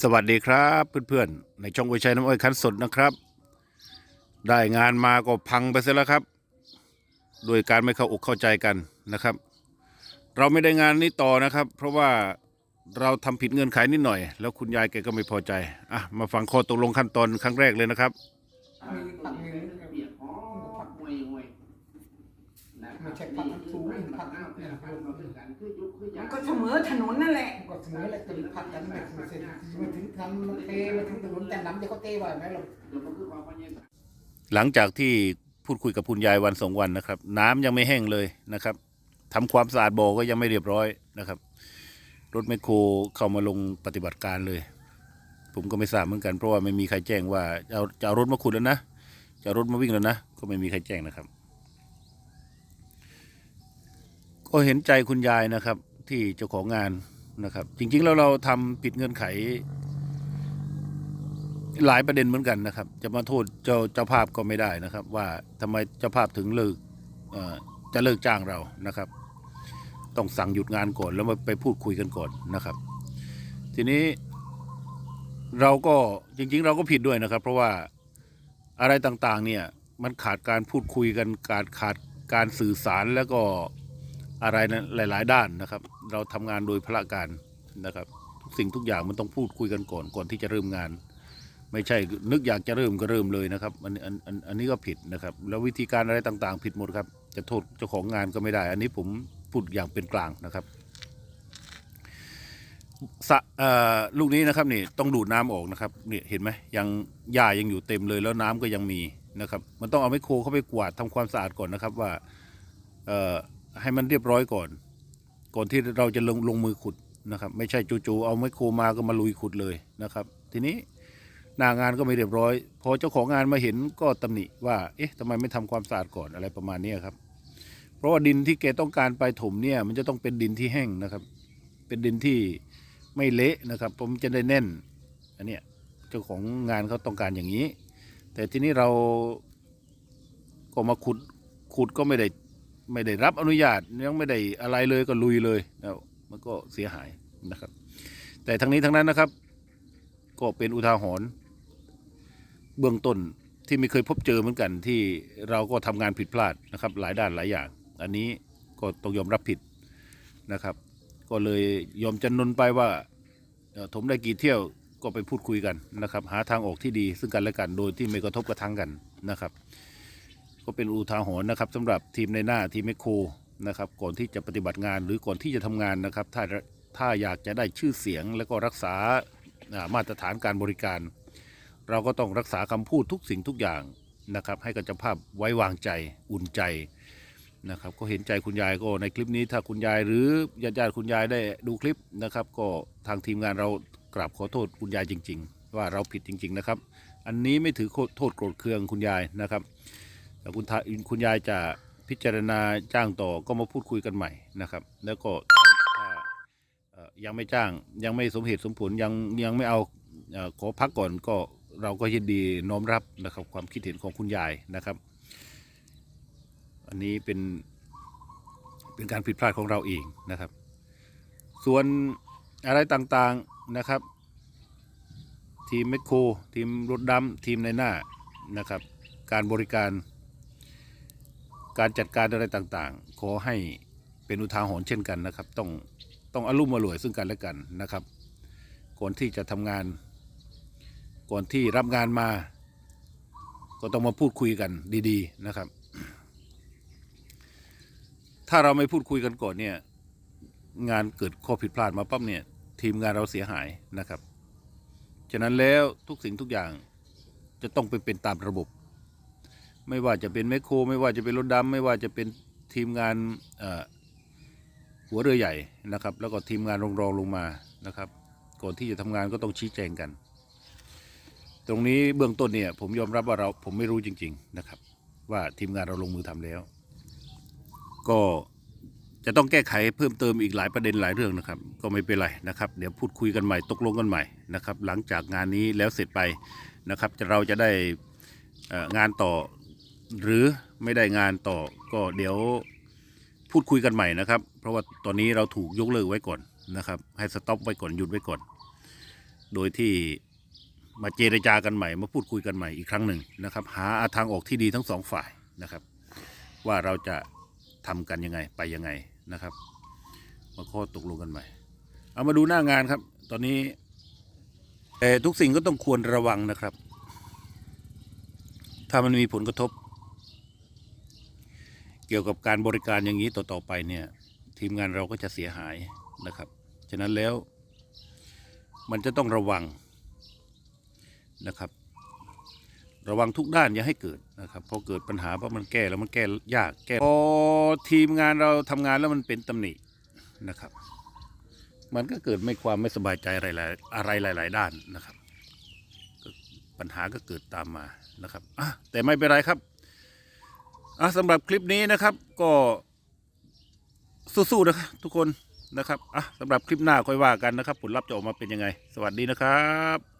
สวัสดีครับเพื่อนๆ ในช่องวิชัยน้ำอ้อยคั้นสดนะครับ ได้งานมาก็พังไปเสียแล้วครับ โดยการไม่เข้าอกเข้าใจกันนะครับ เราไม่ได้งานนี้ต่อนะครับ เพราะว่าเราทำผิดเงื่อนไขนิดหน่อย แล้วคุณยายแกก็ไม่พอใจอะมาฟังข้อตกลงขั้นตอนครั้งแรกเลยนะครับ มีผักมี เปียกหอมห่วยห่วย ไม่ใช่ผักสูงผักน้ำเป็นผักมาเป็นกันคือยุคคือมัยานก็เสมอถนนนั่นแหละก็เสมอแหละจะมีผักกันไม่ถึงเสร็จมาถึงทำมันเทมาถึงถนนแต่น้ำจะเขาเทไว้ไหมเราเดี๋ยวมันคือความพยายามหลังจากที่พูดคุยกับคุณยายวันสองวันนะครับ น้ำยังไม่แห้งเลยนะครับทำความสะอาดบ่อก็ยังไม่เรียบร้อยนะครับ รถแมคโครเข้ามาลงปฏิบัติการเลย ผมก็ไม่ทราบเหมือนกันเพราะว่าไม่มีใครแจ้งว่าจะเอาจะเอารถมาขุดแล้วนะจะเอารถมาวิ่งแล้วนะก็ไม่มีใครแจ้งนะครับ ก็เห็นใจคุณยายนะครับ ที่เจ้าของงานนะครับ จริงๆแล้วเราทำผิดเงื่อนไข หลายประเด็นเหมือนกันนะครับ จะมาโทษเจ้าเจ้าภาพก็ไม่ได้นะครับ ว่าทำไมเจ้าภาพถึงเลิกจะเลิกจ้างเรานะครับ ต้องสั่งหยุดงานก่อนแล้วมาไปพูดคุยกันก่อนนะครับ ทีนี้เราก็จริง ๆ เราก็ผิดด้วยนะครับ เพราะว่าอะไรต่างๆ เนี่ยมันขาดการพูดคุยกันการขาดการสื่อสารแล้วก็ อะไรนะหลาย ๆ ด้านนะครับ เราทำงานโดยพละการนะครับ ทุกสิ่งทุกอย่างมันต้องพูดคุยกันก่อนก่อนที่จะเริ่มงาน ไม่ใช่นึกอยากจะเริ่มก็เริ่มเลยนะครับอันอันอันอันนี้ก็ผิดนะครับ แล้ววิธีการอะไรต่างๆ ผิดหมดครับ จะโทษเจ้าของงานก็ไม่ได้ อันนี้ผมพูดอย่างเป็นกลางนะครับสะลูกนี้นะครับนี่ต้องดูดน้ำออกนะครับเนี่ยเห็นไหมยังหญ้ายังอยู่เต็มเลยแล้วน้ำก็ยังมีนะครับ มันต้องเอาไมโครเข้าไปกวาดทำความสะอาดก่อนนะครับว่าเอ ให้มันเรียบร้อยก่อน ก่อนที่เราจะลงลงมือขุดนะครับ ไม่ใช่จู่ๆเอาไมโครมาก็มาลุยขุดเลยนะครับ ทีนี้หน้างานก็ไม่เรียบร้อย พอเจ้าของงานมาเห็นก็ตำหนิว่า เอ๊ะทำไมไม่ทำความสะอาดก่อนอะไรประมาณนี้ครับ เพราะว่าดินที่แกต้องการไปถมเนี่ย มันจะต้องเป็นดินที่แห้งนะครับ เป็นดินที่ไม่เละนะครับ ผมจะได้แน่น อันเนี้ยเจ้าของงานเขาต้องการอย่างนี้ แต่ทีนี้เราก็มาขุดขุดก็ไม่ได้ ไม่ได้รับอนุญาตยังไม่ได้อะไรเลยก็ลุยเลยแล้วมันก็เสียหายนะครับ แต่ทั้งนี้ทั้งนั้นนะครับ ก็เป็นอุทาหรณ์เบื้องต้นที่ไม่เคยพบเจอเหมือนกันที่เราก็ทำงานผิดพลาดนะครับ หลายด้านหลายอย่าง อันนี้ก็ต้องยอมรับผิดนะครับ ก็เลยยอมจำนนไปว่าถมได้กี่เที่ยวก็ไปพูดคุยกันนะครับ หาทางออกที่ดีซึ่งกันและกันโดยที่ไม่กระทบกระทั่งกันนะครับ ก็เป็นอุทาหรณ์นะครับสำหรับทีมในหน้าทีมแมคโครนะครับก่อนที่จะปฏิบัติงานหรือก่อนที่จะทำงานนะครับ ถ้าถ้าอยากจะได้ชื่อเสียง แล้วก็รักษามาตรฐานการบริการ เราก็ต้องรักษาคำพูดทุกสิ่งทุกอย่างนะครับ ให้กับเจ้าภาพไว้วางใจอุ่นใจนะครับก็เห็นใจคุณยายก็ในคลิปนี้ถ้าคุณยายหรือญาติญาติคุณยายได้ดูคลิปนะครับ ก็ทางทีมงานเรากราบขอโทษคุณยายจริง ๆ ว่าเราผิดจริง ๆนะครับ อันนี้ไม่ถือโทษโกรธเคืองคุณยายนะครับ แต่คุณทาคุณยายจะพิจารณาจ้างต่อก็มาพูดคุยกันใหม่นะครับ แล้วก็ถ้ายังไม่จ้างยังไม่สมเหตุสมผลยังยังไม่เอาขอพักก่อนก็เราก็ยินดีน้อมรับนะครับความคิดเห็นของคุณยายนะครับ อันนี้เป็นเป็นการผิดพลาดของเราเองนะครับ ส่วนอะไรต่างๆนะครับ ทีมแมคโครทีมรถดำทีมในหน้านะครับ การบริการ การจัดการอะไรต่างๆ ขอให้เป็นอุทาหรณ์เช่นกันนะครับ ต้องต้องอารมณ์อร่วยซึ่งกันและกันนะครับก่อนที่จะทำงาน ก่อนที่รับงานมา ก็ต้องมาพูดคุยกันดีๆนะครับ ถ้าเราไม่พูดคุยกันก่อนเนี่ยงานเกิดข้อผิดพลาดมาปั๊บเนี่ยทีมงานเราเสียหายนะครับ ฉะนั้นแล้วทุกสิ่งทุกอย่างจะต้องไปเป็นตามระบบ ไม่ว่าจะเป็นแมคโคร ไม่ว่าจะเป็นรถดำไม่ว่าจะเป็นทีมงานหัวเรือใหญ่นะครับ แล้วก็ทีมงานรองรองลงมานะครับ ก่อนที่จะทำงานก็ต้องชี้แจงกัน ตรงนี้เบื้องต้นเนี่ยผมยอมรับว่าเราผมไม่รู้จริง ๆนะครับ ว่าทีมงานเราลงมือทำแล้ว ก็จะต้องแก้ไขเพิ่มเติมอีกหลายประเด็นหลายเรื่องนะครับ ก็ไม่เป็นไรนะครับ เดี๋ยวพูดคุยกันใหม่ตกลงกันใหม่นะครับ หลังจากงานนี้แล้วเสร็จไปนะครับจะเราจะได้งานต่อ หรือไม่ได้งานต่อก็เดี๋ยวพูดคุยกันใหม่นะครับ เพราะว่าตอนนี้เราถูกยกเลิกไว้ก่อนนะครับ ให้สต็อปไว้ก่อนหยุดไว้ก่อน โดยที่มาเจรจากันใหม่ มาพูดคุยกันใหม่อีกครั้งหนึ่งนะครับ หาทางออกที่ดีทั้งสองฝ่ายนะครับ ว่าเราจะทำกันยังไงไปยังไงนะครับ มาข้อตกลงกันใหม่ เอามาดูหน้างานครับ ตอนนี้แต่ทุกสิ่งก็ต้องควรระวังนะครับ ถ้ามันมีผลกระทบ กี่ยวกับการบริการอย่างนี้ต่อๆไปเนี่ยทีมงานเราก็จะเสียหายนะครับ ฉะนั้นแล้ว มันจะต้องระวังนะครับ ระวังทุกด้านอย่าให้เกิดนะครับพอเกิดปัญหาเพราะมันแก้แล้วมันแก้ยากแก้พอทีมงานเราทำงานแล้วมันเป็นตำหนินะครับ มันก็เกิดไม่ความไม่สบายใจอะไรหลายอะไรหลาย ๆ ด้านนะครับ ปัญหาก็เกิดตามมานะครับอะแต่ไม่เป็นไรครับ อะสำหรับคลิปนี้นะครับก็สู้ๆนะครับทุกคนนะครับอะสำหรับคลิปหน้าค่อยว่ากันนะครับ ผลลัพธ์จะออกมาเป็นยังไง สวัสดีนะครับ